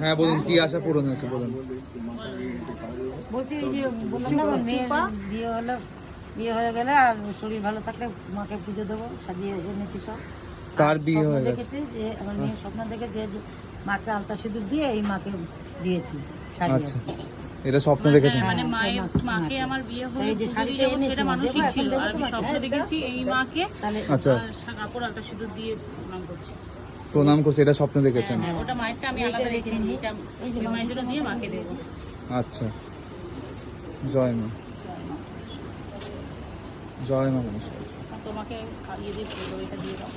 হ্যাঁ বলুন কি আশা পূরণ হয়েছে বলুন। বলছি এই যে বললাম না আমার মেয়ের বিয়ে হলো বিয়ে হয়ে গেলে আর শরীর ভালো থাকলে মাকে পুজো দেবো সাজিয়ে এনেছি সব। কার বিয়ে স্বপ্ন হয়ে দেখেছি যে আমার মেয়ের স্বপ্ন দেখেছে যে মাকে আলতা সিঁদুর দিয়ে এই মাকে দিয়েছি আচ্ছা। এটা স্বপ্ন দেখেছেন? মানে মায়ের মাকে। আমার বিয়ে হয়ে যে এনেছি সেটা মা, মানসিক ছিল। আর আমি স্বপ্ন দেখেছি এই মাকে আচ্ছা। কাপড় আলতা সিঁদুর দিয়ে প্রণাম করছি। প্রণাম করছে এটা স্বপ্নে দেখেছেন। হ্যাঁ ওটা মায়েরটা আমি আলাদা রেখেছি এটা ওই মায়ের জন্য দিয়ে মাকে দেবো। আচ্ছা। জয় মা। জয় মা মনসা। তোমাকে খাইয়ে দিয়ে এটা দিয়ে দাও।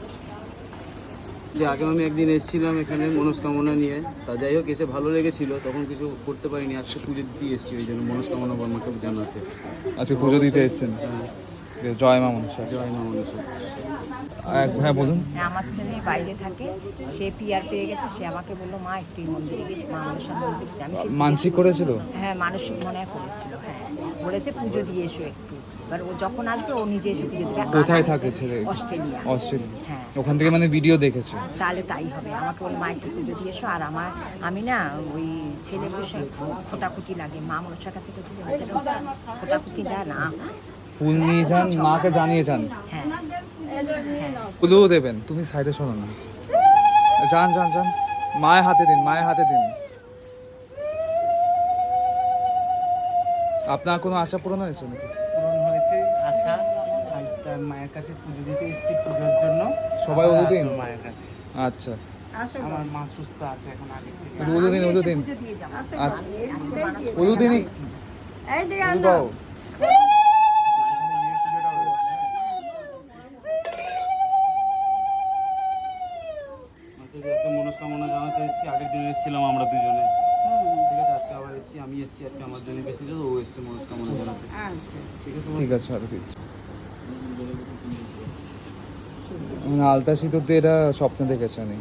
যে আগে আমি একদিন এসেছিলাম এখানে মনস্কামনা নিয়ে তা যাই হোক এসে ভালো লেগেছিল তখন কিছু করতে পারিনি আজকে পুজো দিতে এসেছি ওই জন্য মনস্কামনা বর্মাকে জানাতে। আজকে পুজো দিতে এসেছেন? জয় মা মনসা। জয় মা মনসা। হ্যাঁ বলুন। আমার ছেলে বাইরে থাকে সে পিয়ার পেয়ে গেছে সে আমাকে বলল মা একটু মন্দিরে গিয়ে মা মনসা মন্দিরে আমি মানসিক করেছিল? হ্যাঁ মানসিক মনে করেছিল হ্যাঁ। বলেছে পুজো দিয়ে এসো একটু। এবার ও যখন আসবে ও নিজে এসে পুজো দেবে। কোথায় থাকে ছেলে? অস্ট্রেলিয়া। অস্ট্রেলিয়া। হ্যাঁ। ওখান থেকে মানে ভিডিও দেখেছে? তাহলে তাই হবে। আমাকে বল মা একটু পুজো দিয়ে এসো। আর আমার আমি না ওই ছেলে বসে খোটাখুটি লাগে। মা মনসার কাছে করছি যে "বাচ্চাটা খোটাখুটি দেয় না ফুল নিয়ে যান মাকে জানিয়ে যান। হ্যাঁ। ফুলও দেবেন তুমি সাইডে শোনো না। যান যান যান। মায়ের হাতে দিন মায়ের হাতে দিন। আপনার কোনো আশা পূরণ হয়েছে নাকি? পূরণ হয়েছে আশা। আর মায়ের কাছে পুজো দিতে এসেছি পুজোর জন্য। সবাই উদু দিন? মায়ের কাছে। আচ্ছা। আমার মা সুস্থ আছে এখন আগে থেকে। উদু দিন উদু দিন দিয়ে যাব। আচ্ছা। দিনই উদু দাও। জন্য ও এসেছে মনস্কামনা জানাতে ঠিক আছে ঠিক আছে আর মানে আলতা সিঁদুর দিয়ে এটা স্বপ্ন দেখেছে আমি।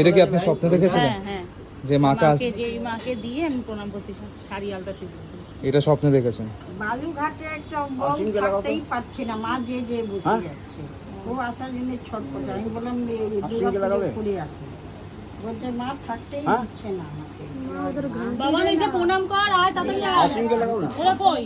এটা কি আপনি স্বপ্ন দেখেছিলেন? হ্যাঁ। হ্যাঁ যে মাকে মাকে যে মাকে দিয়ে আমি প্রণাম করছি শাড়ি আলতা সিঁদুর এটা স্বপ্নে দেখেছেন? বালুঘাটে একটা বউ থাকতেই পাচ্ছি না মা যে যে বসে যাচ্ছে। ও আসার জন্য ছটপট। আমি বললাম এই দুর্গা করে আসে। বলছে মা থাকতেই দিচ্ছে না আমাকে। বাবা এসে প্রণাম কর আয় তাড়াতাড়ি আয়। ওরা কই?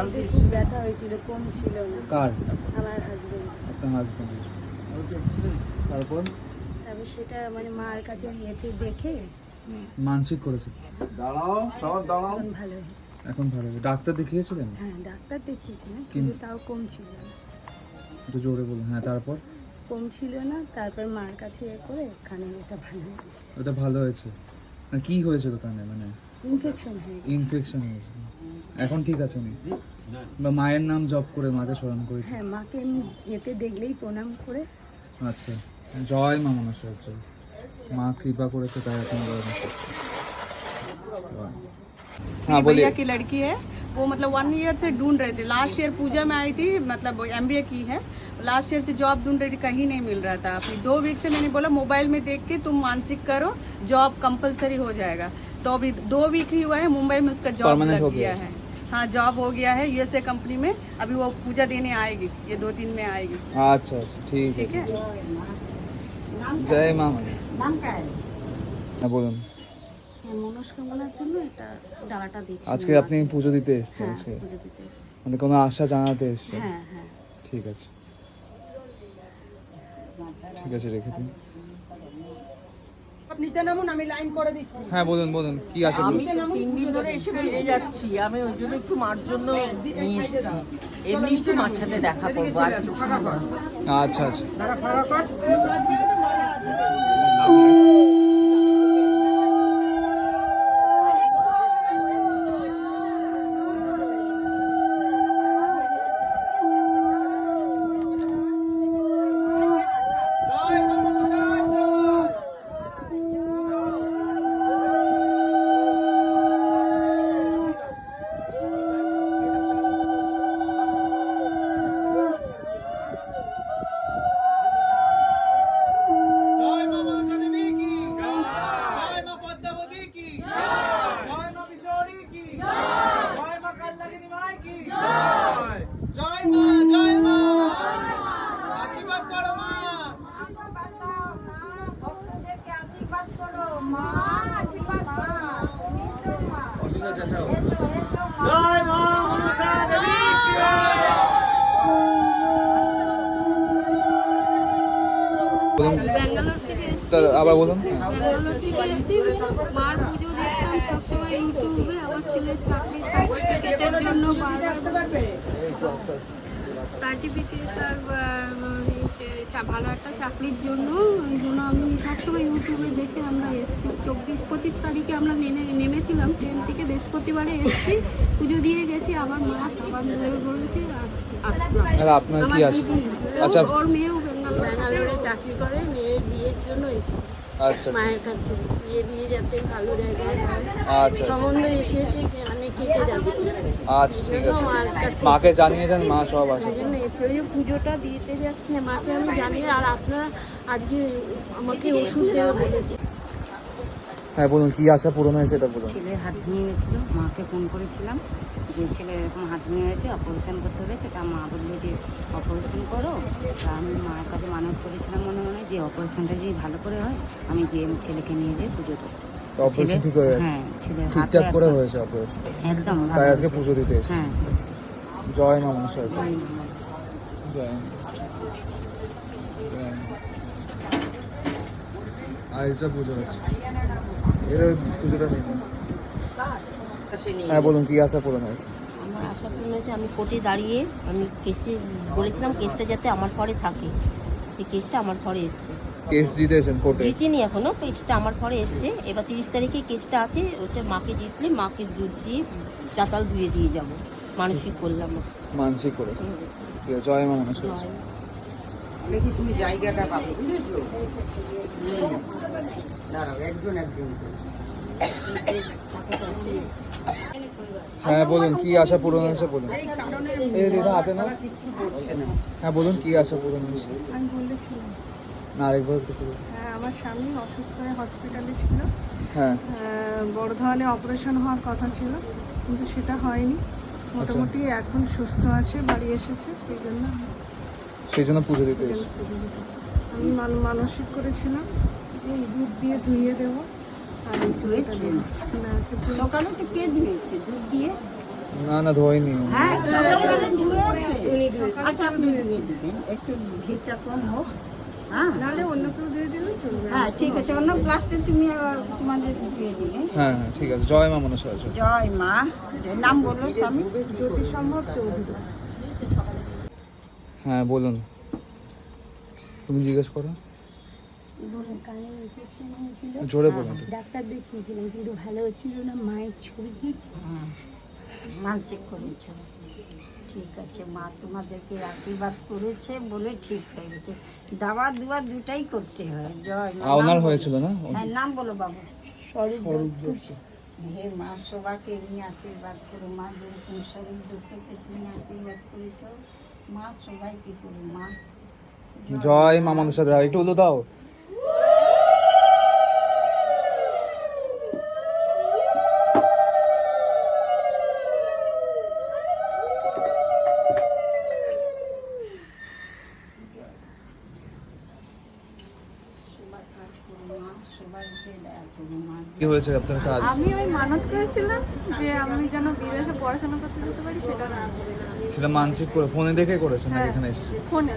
বলুন খুব ব্যথা হয়েছিল কম ছিল না। কার? আমার হাজবেন্ড আপনার হাজবেন্ড তারপর? তারপর সেটা মানে মার কাছে ইয়েতে দেখে। মানসিক করেছে। এখন ভালো এখন ভালো ডাক্তার দেখিয়েছিলেন? হ্যাঁ ডাক্তার দেখিয়েছিলাম কিন্তু তাও কম ছিল না। একটু জোরে বলুন। হ্যাঁ তারপর? কম ছিল না তারপর মার কাছে এ করে এখানে এটা ভালো হয়ে গেছে ওটা ভালো হয়েছে। কি হয়েছিল কানে মানে? ইনফেকশন হয়ে গেছে ইনফেকশন হয়েছে এখন ঠিক আছে উনি বা মায়ের নাম জপ করে মাকে স্মরণ করি হ্যাঁ মাকে এমনি এতে দেখলেই প্রণাম করে আচ্ছা জয় মা মনসা জয় মা কৃপা করেছে তাই এখন জয় মা। हाँ बोलिए भैया की लड़की है वो मतलब वन ईयर से ढूंढ रहे थे लास्ट ईयर पूजा में आई थी मतलब एम की है लास्ट ईयर से जॉब ढूंढ रही थी कहीं नहीं मिल रहा था अभी दो वीक से मैंने बोला मोबाइल में देख के तुम मानसिक करो जॉब कंपलसरी हो जाएगा तो अभी दो वीक ही हुआ है मुंबई में उसका जॉब Permanent हो लग गया गया है हाँ जॉब हो गया है यूएसए कंपनी में अभी वो पूजा देने आएगी ये दो दिन में आएगी अच्छा अच्छा ठीक है ठीक है জয় মা মানে নাম কায় হ্যাঁ বলুন হ্যাঁ, মনস্কামনার জন্য এটা ডালাটা দিচ্ছি আজকে আপনি পুজো দিতে এসেছেন হ্যাঁ আজকে পুজো দিতে এসেছি। মানে কোনো আশা জানাতে এসেছেন হ্যাঁ হ্যাঁ ঠিক আছে ঠিক আছে রেখে দিন নিচে নামুন আমি লাইন করে দিচ্ছি। হ্যাঁ বলুন বলুন কি আছে আমি তিন দিন ধরে এসে বেরিয়ে যাচ্ছি আমি ওই জন্য একটু মার জন্য নিয়ে এসেছি। এমনি একটু মার সাথে দেখা করব আর কিছু না। আচ্ছা আচ্ছা। দাঁড়া ফাঁকা থেকে তার আবার বলুন। মার পুজো দেখতাম সবসময় ইউটিউবে আমার ছেলের চাকরির সার্টিফিকেটের জন্য সার্টিফিকেট আর ভালো একটা চাকরির জন্য ওই জন্য আমি সবসময় ইউটিউবে দেখে আমরা এসেছি। চব্বিশ পঁচিশ তারিখে আমরা নেমে নেমেছিলাম ট্রেন থেকে বৃহস্পতিবারে এসেছি পুজো দিয়ে গেছি আবার মা সাবান ধরে বলেছে আস- আসলাম আপনার কি আমার আচ্ছা। ওর মেয়েও ব্যাঙ্গালোর চাকরি করে মেয়ের বিয়ের জন্য এসেছি। আচ্ছা মায়ের কাছে। বিয়ে বিয়ে যাতে ভালো জায়গায় হয়। আচ্ছা সম্বন্ধ এসে এসে অনেক কেটে যাচ্ছে। আচ্ছা ঠিক আছে। মাকে জানিয়ে যান মা সব আসে। জন্য এসে ওই পুজোটা দিতে যাচ্ছে মাকে আমি জানি আর আপনারা আজকে আমাকে ওষুধ দেওয়া বলেছে। হ্যাঁ বলুন কি আশা পূরণ হয়েছে এটা বলুন। ছেলের হাত ভেঙে গেছিল মাকে ফোন করেছিলাম যে ছেলে এরকম হাত ভেঙে গেছে অপারেশন করতে হবে সেটা মা বলল যে অপারেশন করো। তা আমি মায়ের কাছে মানত করেছিলাম মনে মনে যে অপারেশনটা যদি ভালো করে হয় আমি যে ছেলেকে নিয়ে যেয়ে পুজো দেবো। অপারেশন ঠিক হয়ে গেছে? হ্যাঁ ছেলের ঠিকঠাক করে হয়েছে অপারেশন একদম তাই আজকে পুজো দিতে এসেছি? হ্যাঁ। জয় মা মনসা জয়। আর এটা পুজোটা হ্যাঁ বলুন কি আশা পূরণ হয়েছে? আমার আশা পূর্ণ হয়েছে আমি কোর্টে দাঁড়িয়ে আমি কেসে বলেছিলাম কেসটা যাতে আমার ঘরে থাকে। সেই কেসটা আমার ঘরে এসছে। কেস জিতেছেন কোর্টে? জিতিনি এখনও কেসটা আমার ঘরে এসছে। এবার তিরিশ তারিখে কেসটা আছে ওটা মাকে জিতলে মাকে দুধ দিয়ে চাতাল ধুয়ে দিয়ে যাব। মানসিক করলাম মানসিক করেছে। জয় মা মনসা দেখি তুমি জায়গাটা পাবে বুঝেছ? দাঁড়াও একজন একজন হ্যাঁ বলুন কি আশা পূরণ হয়েছে বলুন। এই দিদা হাতে না কিচ্ছু না। হ্যাঁ বলুন কি আশা পূরণ হয়েছে? আমি বলেছিলাম। না আরেকবার হ্যাঁ আমার স্বামী অসুস্থ হয়ে হসপিটালে ছিল। হ্যাঁ। আহ, বড় ধরনের অপারেশন হওয়ার কথা ছিল কিন্তু সেটা হয়নি। মোটামুটি এখন সুস্থ আছে বাড়ি এসেছে সেই জন্য সেই জন্য পুজো দিতে আমি মান- মানসিক করেছিলাম। দুধ দিয়ে ধুইয়ে দেবো। আর পুজোটা না সকালে তো কে ধুয়েছে? দুধ দিয়ে? না না ধোয়নি হ্যাঁ ধুয়েছে। আচ্ছা আপনি ধুয়ে দিবেন। একটু ভিড়টা কম হোক। হ্যাঁ। নাহলে অন্য কেউ দিয়ে চলবে। হ্যাঁ ঠিক আছে। অন্য তুমি তোমাদের ধুয়ে দিবে হ্যাঁ হ্যাঁ ঠিক আছে। জয় মা মনসা জয়। জয় মা। নাম বলল স্বামী। জ্যোতি সম্ভব চৌধুরী। হ্যাঁ বলুন। তুমি জিজ্ঞেস করো। বলুন কানে ইনফেকশন হয়েছিল। জোরে বলুন। ডাক্তার দেখিয়েছিলাম কিন্তু ভালো হচ্ছিল না মায়ের ছবি। হ্যাঁ, মানসিক করেছ ঠিক আছে মা তোমাদেরকে আশীর্বাদ করেছে বলে ঠিক হয়ে গেছে। দাওয়া দুয়া দুটাই করতে হয়। জয় ওনার হয়েছিল না? হ্যাঁ নাম বলো বাবু। স্বরূপ হে মা সবাইকে নিয়ে আশীর্বাদ করো। মা যেরকম শরীর দুঃখকে তুমি আশীর্বাদ করেছ মা সবাইকে করো। মা। জয় মা মনসা একটু উল্টো দাও। হয়েছে আপনার কাজ? আমি ওই মানত করেছিলাম যে আমি যেন বিদেশে পড়াশোনা করতে যেতে পারি সেটা না সেটা মানসিক করে ফোনে দেখে করেছেন না এখানে এসেছে ফোনে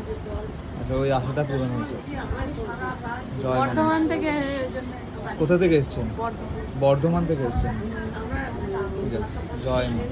আচ্ছা ওই আশাটা পূরণ হয়েছে। বর্ধমান থেকে কোথা থেকে এসেছেন? বর্ধমান। বর্ধমান থেকে এসেছেন। ঠিক আছে জয় মা